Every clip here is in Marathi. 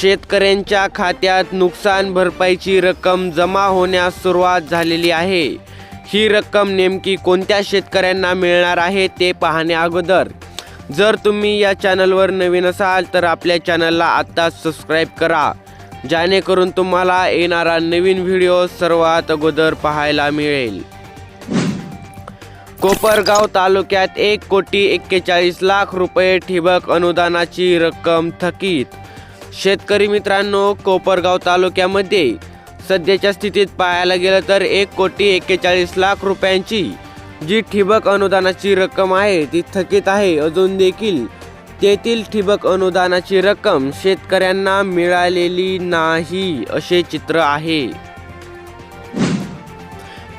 शेतकऱ्यांच्या खात्यात नुकसान भरपाईची रक्कम जमा होण्यास सुरुवात झालेली आहे. ही रक्कम नेमकी कोणत्या शेतकऱ्यांना मिळणार आहे ते पाहणे अगोदर. जर तुम्ही या चॅनलवर नवीन असाल तर आपल्या चॅनलला आत्ताच सबस्क्राईब करा. जेणेकरून तुम्हाला येणारा नवीन व्हिडिओ सर्वात अगोदर पाहायला मिळेल. कोपरगाव तालुक्यात एक कोटी एक्केचाळीस लाख रुपये ठिबक अनुदानाची रक्कम थकीत. शेतकरी मित्रांनो कोपरगाव तालुक्यामध्ये सध्याच्या स्थितीत पाहायला गेलं तर एक कोटी एक्केचाळीस लाख रुपयांची जी ठिबक अनुदानाची रक्कम आहे ती थकीत आहे. अजून देखील तेथील ठिबक अनुदानाची रक्कम शेतकऱ्यांना मिळालेली नाही असे चित्र आहे.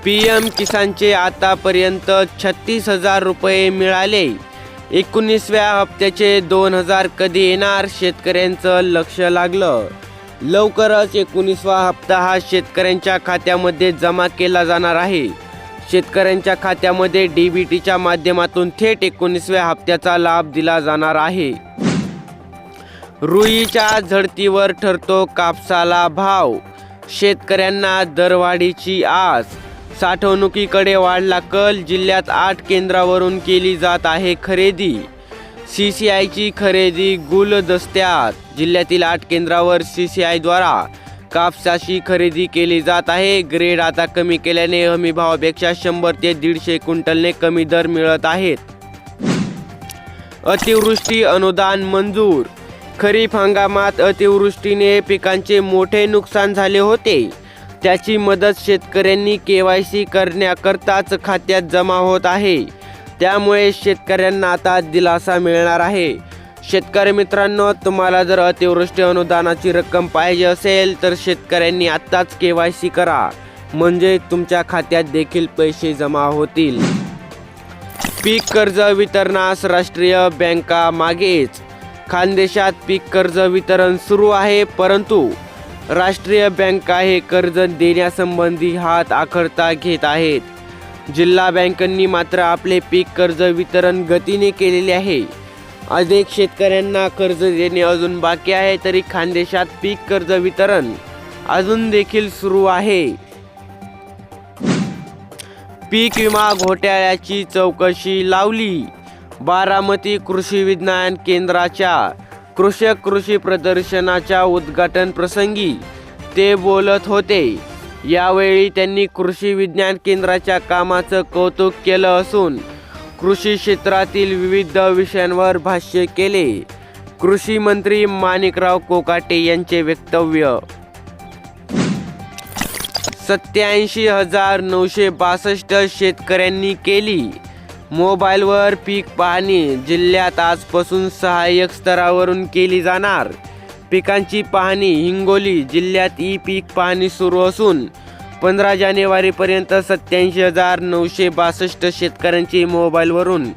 पी एम किसानचे आतापर्यंत छत्तीस हजार रुपये मिळाले. एकोणीसव्या हप्त्याचे दोन हजार कधी येणार शेतकऱ्यांचं लक्ष लागलं. लवकरच एकोणीसवा हप्ता हा शेतकऱ्यांच्या खात्यामध्ये जमा केला जाणार आहे. शेतकऱ्यांच्या खात्यामध्ये डी बी टीच्या माध्यमातून थेट एकोणीसव्या हप्त्याचा लाभ दिला जाणार आहे. रुईच्या झडतीवर ठरतो कापसाला भाव. शेतकऱ्यांना दरवाढीची आस. साठवणुकीकडे वाढला कल जिल्ह्यात आठ केंद्रावरून केली जात आहे खरेदी. सी सी आयची खरेदी गुलदस्त्यात जिल्ह्यातील आठ केंद्रावर सी सी आयद्वारा कापसाची खरेदी केली जात आहे. ग्रेड आता कमी केल्याने हमी भावापेक्षा शंभर ते दीडशे क्विंटलने कमी दर मिळत आहेत. अतिवृष्टी अनुदान मंजूर. खरीप हंगामात अतिवृष्टीने पिकांचे मोठे नुकसान झाले होते. त्याची मदत शेतकऱ्यांनी के वाय सी करण्याकरताच खात्यात जमा होत आहे. त्यामुळे शेतकऱ्यांना आता दिलासा मिळणार आहे. शेतकरी मित्रांनो तुम्हाला जर अतिवृष्टी अनुदानाची रक्कम पाहिजे असेल तर शेतकऱ्यांनी आत्ताच के वाय सी करा. म्हणजे तुमच्या खात्यात देखील पैसे जमा होतील. पीक कर्ज वितरणास राष्ट्रीय बँका मागेच. खानदेशात पीक कर्ज वितरण सुरू आहे परंतु राष्ट्रीय बँका हे कर्ज देण्यासंबंधी हात आखडता घेत आहेत. जिल्हा बँकांनी मात्र आपले पीक कर्ज वितरण गतीने केलेले आहे. अनेक शेतकऱ्यांना कर्ज देणे अजून बाकी आहे तरी खानदेशात पीक कर्ज वितरण अजून देखील सुरू आहे. पीक विमा घोटाळ्याची चौकशी लावली. बारामती कृषी विज्ञान केंद्राच्या कृषक कृषी प्रदर्शनाच्या उद्घाटन प्रसंगी ते बोलत होते. यावेळी त्यांनी कृषी विज्ञान केंद्राच्या कामाचं कौतुक केलं असून कृषी क्षेत्रातील विविध विषयांवर भाष्य केले. कृषी मंत्री माणिकराव कोकाटे यांचे वक्तव्य. सत्याऐंशी हजार नऊशे बासष्ट शेतकऱ्यांनी केली. मोबाईलवर पीक पाहणी जिल्ह्यात आजपासून सहाय्यक स्तरावरून केली जाणार. पिकांची पाहणी हिंगोली जिल्ह्यात ई पीक पाहणी सुरू असून पंधरा जानेवारीपर्यंत सत्याऐंशी हजार नऊशे बासष्ट शेतकऱ्यांची मोबाईलवरून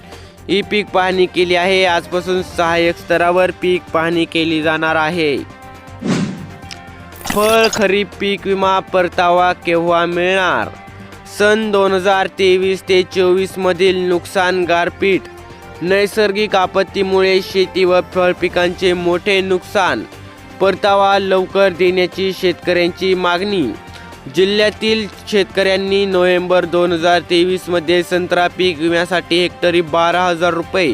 ई पीक पाहणी केली आहे. आजपासून सहाय्यक स्तरावर पीक पाहणी केली जाणार आहे. फळ खरीप पीक विमा परतावा केव्हा मिळणार? सन दोन हजार तेवीस ते चोवीसमधील नुकसान गारपीट. नैसर्गिक आपत्तीमुळे शेती व फळपिकांचे मोठे नुकसान. परतावा लवकर देण्याची शेतकऱ्यांची मागणी. जिल्ह्यातील शेतकऱ्यांनी नोव्हेंबर दोन हजार तेवीसमध्ये संत्रा पीक विम्यासाठी हेक्टरी बारा हजार रुपये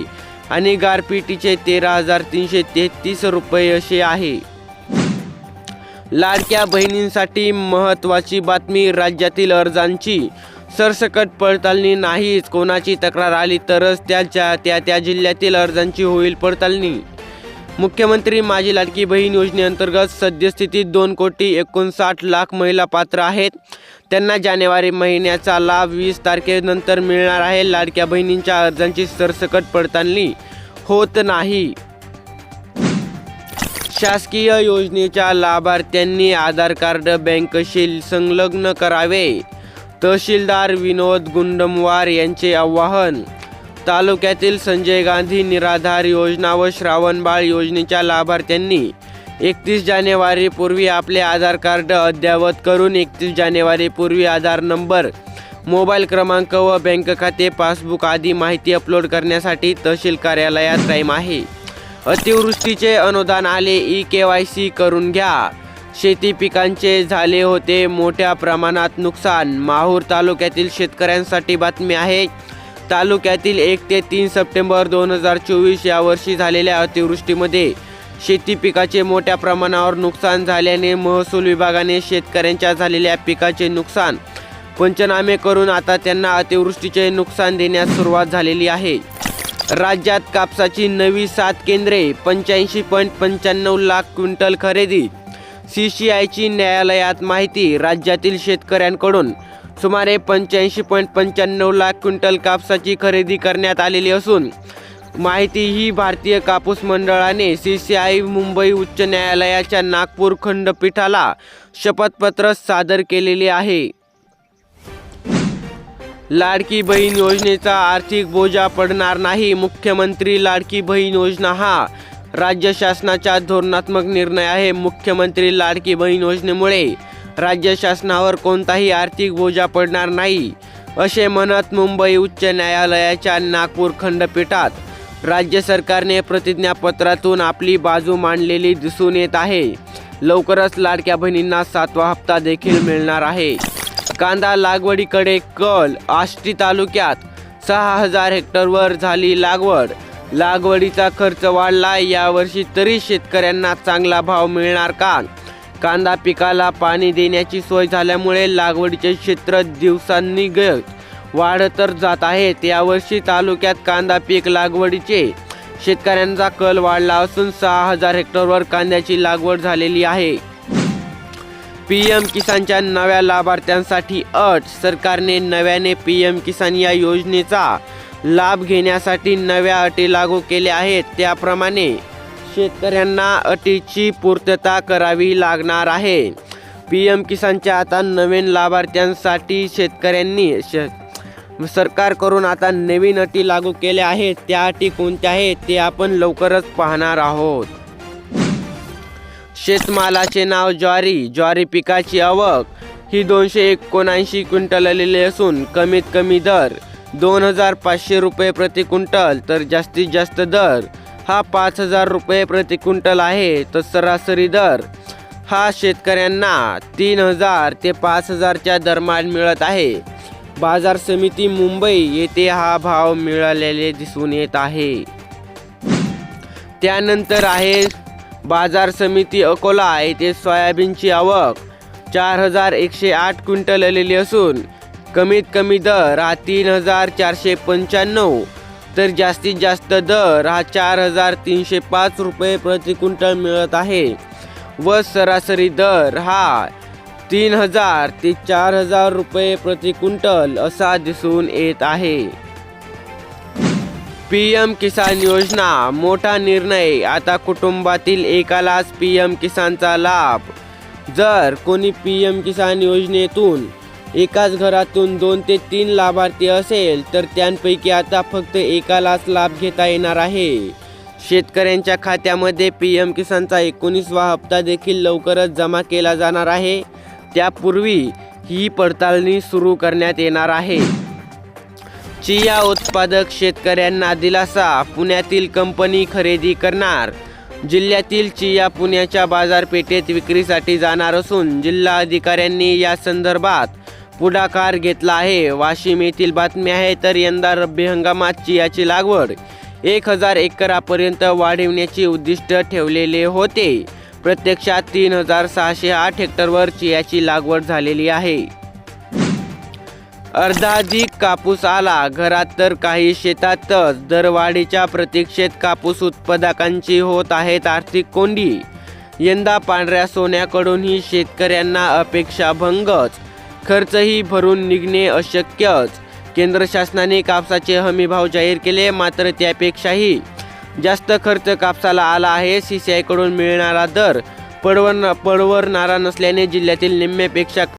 आणि गारपिटीचे तेरा हजार तीनशे तेहतीस रुपये असे आहे. लाडक्या बहिणींसाठी महत्त्वाची बातमी राज्यातील अर्जांची. सरसकट पडताळणी नाहीच कोणाची तक्रार आली तरच त्याच्या त्या त्या जिल्ह्यातील अर्जांची होईल पडताळणी. मुख्यमंत्री माझी लाडकी बहीण योजनेअंतर्गत सद्यस्थितीत दोन कोटी एकोणसाठ लाख महिला पात्र आहेत. त्यांना जानेवारी महिन्याचा लाभ वीस तारखेनंतर मिळणार आहे. लाडक्या बहिणींच्या अर्जांची सरसकट पडताळणी होत नाही. शासकीय योजनेच्या लाभार्थ्यांनी आधार कार्ड बँकशी संलग्न करावे. तहसीलदार विनोद गुंडमवार यांचे आवाहन. तालुक्यातील संजय गांधी निराधार योजना व श्रावणबाळ योजनेच्या लाभार्थ्यांनी एकतीस जानेवारीपूर्वी आपले आधार कार्ड अद्ययावत करून एकतीस जानेवारीपूर्वी आधार नंबर मोबाईल क्रमांक व बँक खाते पासबुक आदी माहिती अपलोड करण्यासाठी तहसील कार्यालयात टाईम आहे. अतिवृष्टीचे अनुदान आले ई के वाय सी करून घ्या. शेती पिकांचे झाले होते मोठ्या प्रमाणात नुकसान. माहूर तालुक्यातील शेतकऱ्यांसाठी बातमी आहे तालुक्यातील एक ते तीन सप्टेंबर दोन हजार चोवीस या वर्षी झालेल्या अतिवृष्टीमध्ये शेती पिकाचे मोठ्या प्रमाणावर नुकसान झाल्याने महसूल विभागाने शेतकऱ्यांच्या झालेल्या पिकाचे नुकसान पंचनामे करून आता त्यांना अतिवृष्टीचे नुकसान देण्यास सुरुवात झालेली आहे. राज्यात कापसाची नवी सात केंद्रे पंच्याऐंशी पॉईंट पंच्याण्णव लाख क्विंटल खरेदी. सी सी आयची न्यायालयात माहिती राज्यातील शेतकऱ्यांकडून सुमारे पंच्याऐंशी पॉईंट पंच्याण्णव लाख क्विंटल कापसाची खरेदी करण्यात आलेली असून माहिती ही भारतीय कापूस मंडळाने सी सी आय मुंबई उच्च न्यायालयाच्या नागपूर खंडपीठाला शपथपत्र सादर केलेले आहे. लाडकी बहीण योजनेचा आर्थिक बोजा पडणार नाही. मुख्यमंत्री लाडकी बहीण योजना हा राज्य शासनाचा धोरणात्मक निर्णय आहे. मुख्यमंत्री लाडकी बहीण योजनेमुळे राज्य शासनावर कोणताही आर्थिक बोजा पडणार नाही. असे म्हणत मुंबई उच्च न्यायालयाच्या नागपूर खंडपीठात राज्य सरकारने प्रतिज्ञापत्रातून आपली बाजू मांडलेली दिसून येत आहे. लवकरच लाडक्या बहिणींना सातवा हप्ता देखील मिळणार आहे. कांदा लागवडीकडे कल आष्टी तालुक्यात सहा हजार हेक्टरवर झाली लागवड. लागवडीचा खर्च वाढला यावर्षी तरी शेतकऱ्यांना चांगला भाव मिळणार का? कांदा पिकाला पाणी देण्याची सोय झाल्यामुळे लागवडीचे क्षेत्र दिवसांनिगत वाढतच जात आहेत यावर्षी तालुक्यात कांदा पीक लागवडीचे शेतकऱ्यांचा कल वाढला असून सहा हजार हेक्टरवर कांद्याची लागवड झालेली आहे. पी एम किसानच्या नव्या लाभार्थ्यांसाठी अट. सरकारने नव्याने पी एम किसान या योजनेचा लाभ घेण्यासाठी नव्या अटी लागू केल्या आहेत. त्याप्रमाणे शेतकऱ्यांना अटीची पूर्तता करावी लागणार आहे. पी एम किसानच्या आता नवीन लाभार्थ्यांसाठी शेतकऱ्यांनी श सरकारकडून आता नवीन अटी लागू केल्या आहेत. त्या अटी कोणत्या आहेत ते आपण लवकरच पाहणार आहोत. शेतमालाचे नाव ज्वारी ज्वारी पिकाची आवक ही दोनशे एकोणऐंशी क्विंटल आलेली असून कमीत कमी दर दोन हजार पाचशे रुपये प्रति क्विंटल तर जास्तीत जास्त दर हा पाच हजार रुपये प्रति क्विंटल आहे तर सरासरी दर हा शेतकऱ्यांना तीन हजार ते पाच हजारच्या दरम्यान मिळत आहे. बाजार समिती मुंबई येथे हा भाव मिळालेले दिसून येत आहे. त्यानंतर आहे बाजार समिती अकोला येथे सोयाबीनची आवक चार हजार एकशे आठ क्विंटल आलेली असून कमीत कमी दर हा तीन हजार चारशे पंच्याण्णव. तर जास्तीत जास्त दर हा चार हजार तीनशे पाच रुपये प्रति क्विंटल मिळत आहे. व सरासरी दर हा तीन हजार ते चार हजार रुपये प्रति क्विंटल असा दिसून येत आहे. पी एम किसान योजना मोठा निर्णय आता कुटुंबातील एकालाच पी एम किसानचा लाभ. जर कोणी पी एम किसान योजनेतून एकाच घरातून दोन ते तीन लाभार्थी असेल तर त्यांपैकी आता फक्त एकालाच लाभ घेता येणार आहे. शेतकऱ्यांच्या खात्यामध्ये पी एम किसानचा एकोणीसवा हप्ता देखील लवकरच जमा केला जाणार आहे. त्यापूर्वी ही पडताळणी सुरू करण्यात येणार आहे. चिया उत्पादक शेतकऱ्यांना दिलासा पुण्यातील कंपनी खरेदी करणार. जिल्ह्यातील चिया पुण्याच्या बाजारपेठेत विक्रीसाठी जाणार असून जिल्हा अधिकाऱ्यांनी या संदर्भात पुढाकार घेतला आहे. वाशिम येथील बातमी आहे तर यंदा रब्बी हंगामात चियाची लागवड एक हजार एकरापर्यंत वाढविण्याचे उद्दिष्ट ठेवलेले होते. प्रत्यक्षात तीन हजार सहाशे आठ हेक्टरवर चियाची लागवड झालेली आहे. अर्धाधिक कापूस आला. घरात तर काही शेतातच. दरवाढीच्या प्रतीक्षेत कापूस उत्पादकांची होत आहेत आर्थिक कोंडी. यंदा पांढऱ्या सोन्याकडूनही शेतकऱ्यांना अपेक्षा भंगच. खर्चही भरून निघणे अशक्यच. केंद्र शासनाने कापसाचे हमी भाव जाहीर केले मात्र त्यापेक्षाही जास्त खर्च कापसाला आला आहे. सी सी आयकडून मिळणारा दर पडवर पडवरणारा नसल्याने जिल्ह्यातील निम्म्यापेक्षा